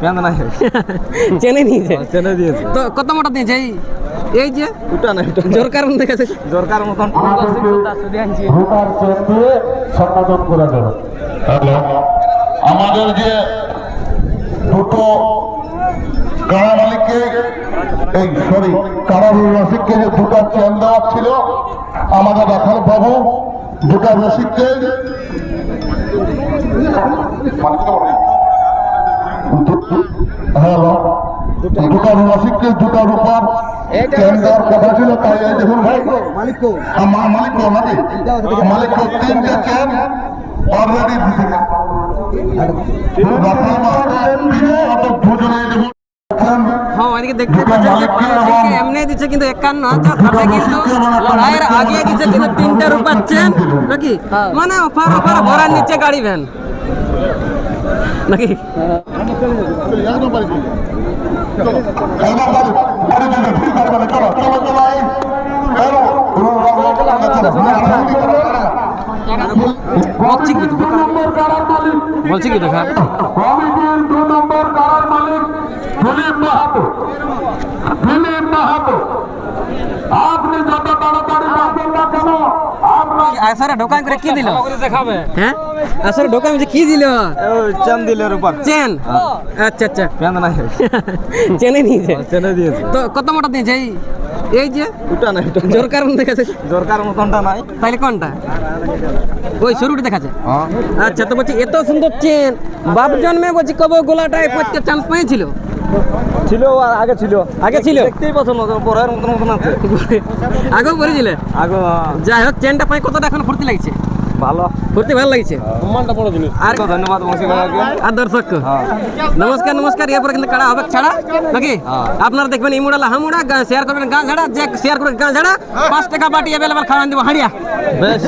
পেঁয়াজ নাই চেনে নিয়েছে। চেনে দিয়েছে। তো কত মোটা দিয়েছে? এই এই যে? ওটা না ওটা জোর কারণ দেখেছে দরকার মতন। সম্বোধন করে দেব আমাদের যে দুটো কারা মালিককে এই সরি কারা রসিককে যে দুটো চেন দেওয়া ছিল আমাদের রাখাল বাবু দুটা রসিককে দুটা রসিককে দুটা রূপার চেন দেওয়ার কথা ছিল তাই এই দেখুন ভাই। মালিক মালিক নাকি? মালিক তিনটে চেন অলরেডি হ্যাঁ। দিচ্ছে কিন্তু কিন্তু দিচ্ছে কিন্তু চেন নাকি? মানে অফার অফার ভরা নিচ্ছে গাড়ি ভ্যান। নাকি? বলছি কি বলছি কি দেখা আপনি আসরে ঢোকান করে কি দিল? দেখাবে। হ্যাঁ? আসরে যে কি দিল? চেন দিলের উপর। চেন? আচ্ছা আচ্ছা। পেঁয়াজ নাই। চেনে নিয়েছে? চেনে দিয়েছে। তো কত মোটা দিয়েছে? এই এই যে? ওটা না ওটা জোর কারণ দেখেছে মতনটা নাই। তাহলে কোনটা? ওই শুরুটা দেখাচ্ছে। হ্যাঁ। আচ্ছা তো বলছি এত সুন্দর চেন। বাপ জন্মে বলছি কবে গোলাটায় পড়তে চান্স পেয়েছিল। ছিল আর আগে ছিল। আগে ছিল? দেখতেই পছন্দ পরের মতন মতন আছে। আগেও পড়েছিলে আগে যাই হোক চেনটা পাই কতটা এখন ফুর্তি লাগছে? ভালো। ফুর্তি ভালো লাগছে? সম্মানটা বড় জিনিস। আর ধন্যবাদ আর দর্শক নমস্কার নমস্কার এরপরে কিন্তু কাড়া হবে ছাড়া নাকি? আপনারা দেখবেন এই মুড়ালা হামুড়া শেয়ার করবেন গাঁ ঝাড়া যে শেয়ার করবেন গাঁ ঝাড়া পাঁচ টাকা বাটি অ্যাভেলেবল খাওয়ান দিব হাড়িয়া। বেশ।